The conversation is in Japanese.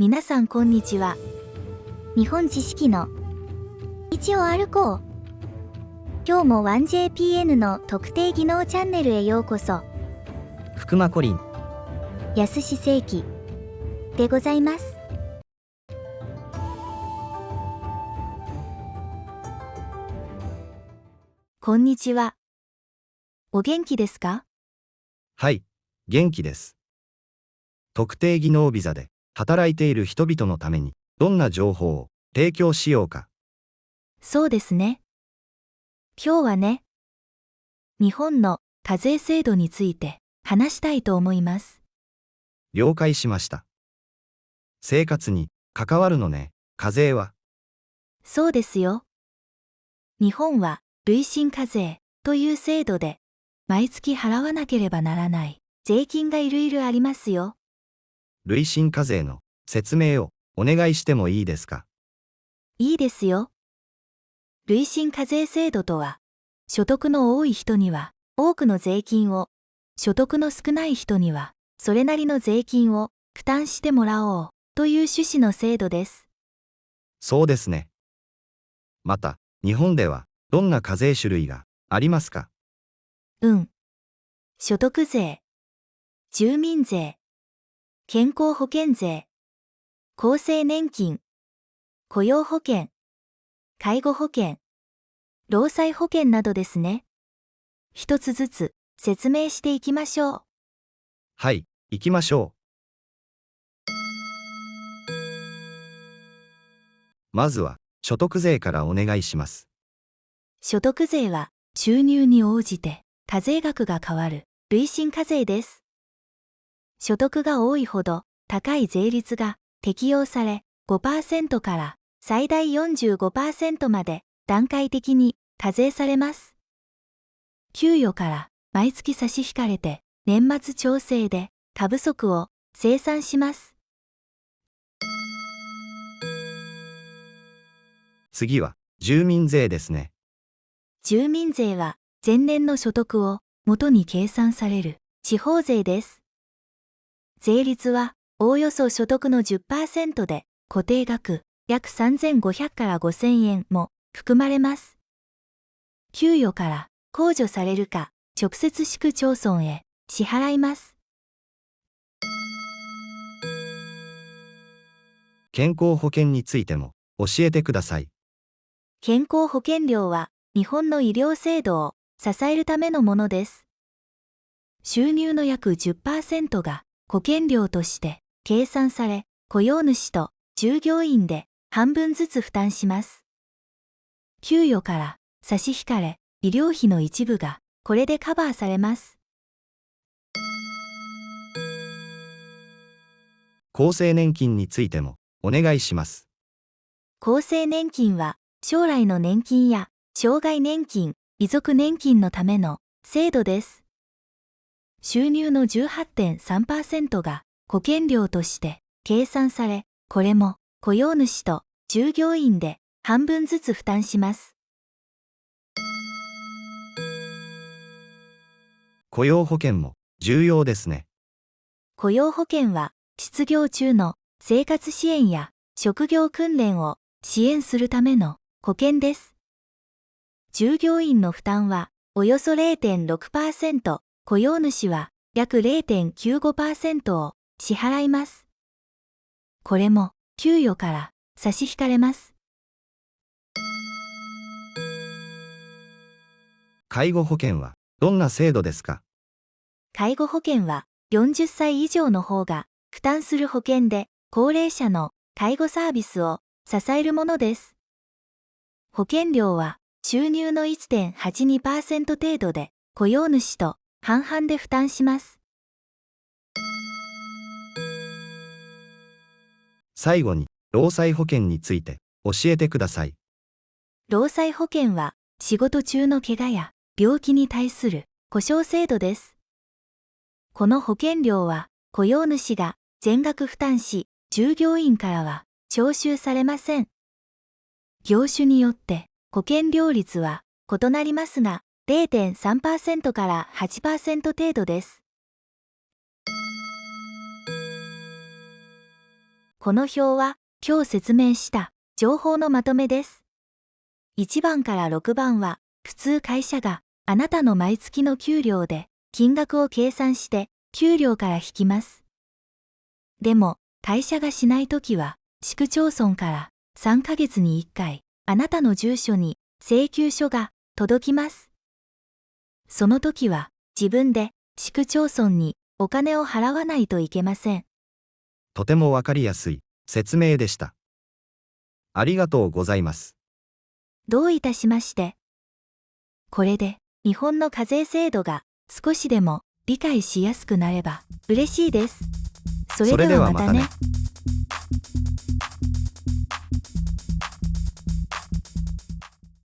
皆さんこんにちは。日本知識の道を歩こう。今日も 1JPN の特定技能チャンネルへようこそ。福間コリン安志世紀でございます。こんにちは。お元気ですか？はい、元気です。特定技能ビザで働いている人々のためにどんな情報を提供しようか。そうですね。今日はね、日本の課税制度について話したいと思います。了解しました。生活に関わるのね、課税は。そうですよ。日本は累進課税という制度で、毎月払わなければならない税金がいろいろありますよ。累進課税の説明をお願いしてもいいですか？いいですよ。累進課税制度とは、所得の多い人には多くの税金を、所得の少ない人にはそれなりの税金を負担してもらおうという趣旨の制度です。そうですね。また、日本ではどんな課税種類がありますか？うん。所得税、住民税、健康保険税、厚生年金、雇用保険、介護保険、労災保険などですね。一つずつ説明していきましょう。はい、行きましょう。まずは、所得税からお願いします。所得税は収入に応じて課税額が変わる累進課税です。所得が多いほど高い税率が適用され5%から最大45%まで段階的に課税されます。給与から毎月差し引かれて年末調整で過不足を生産します。次は、住民税ですね。住民税は前年の所得を元に計算される地方税です。税率はおおよそ所得の10%で固定額約3500から5000円も含まれます。給与から控除されるか直接市区町村へ支払います。健康保険についても教えてください。健康保険料は日本の医療制度を支えるためのものです。収入の約10%が保険料として計算され、雇用主と従業員で半分ずつ負担します。給与から差し引かれ、医療費の一部がこれでカバーされます。厚生年金についてもお願いします。厚生年金は将来の年金や障害年金、遺族年金のための制度です。収入の18.3%が保険料として計算され、これも雇用主と従業員で半分ずつ負担します。雇用保険も重要ですね。雇用保険は失業中の生活支援や職業訓練を支援するための保険です。従業員の負担はおよそ0.6%、雇用主は約0.95%を支払います。これも給与から差し引かれます。介護保険はどんな制度ですか？介護保険は40歳以上の方が負担する保険で高齢者の介護サービスを支えるものです。保険料は収入の1.82%程度で雇用主と半々で負担します。最後に、労災保険について教えてください。労災保険は仕事中の怪我や病気に対する保障制度です。この保険料は雇用主が全額負担し、従業員からは徴収されません。業種によって保険料率は異なりますが、0.3%から8%程度です。この表は今日説明した情報のまとめです。1番から6番は普通会社があなたの毎月の給料で金額を計算して給料から引きます。でも会社がしないときは市区町村から3ヶ月に1回あなたの住所に請求書が届きます。その時は自分で市区町村にお金を払わないといけません。とてもわかりやすい説明でした。ありがとうございます。どういたしまして。これで日本の課税制度が少しでも理解しやすくなれば嬉しいです。それではまたね。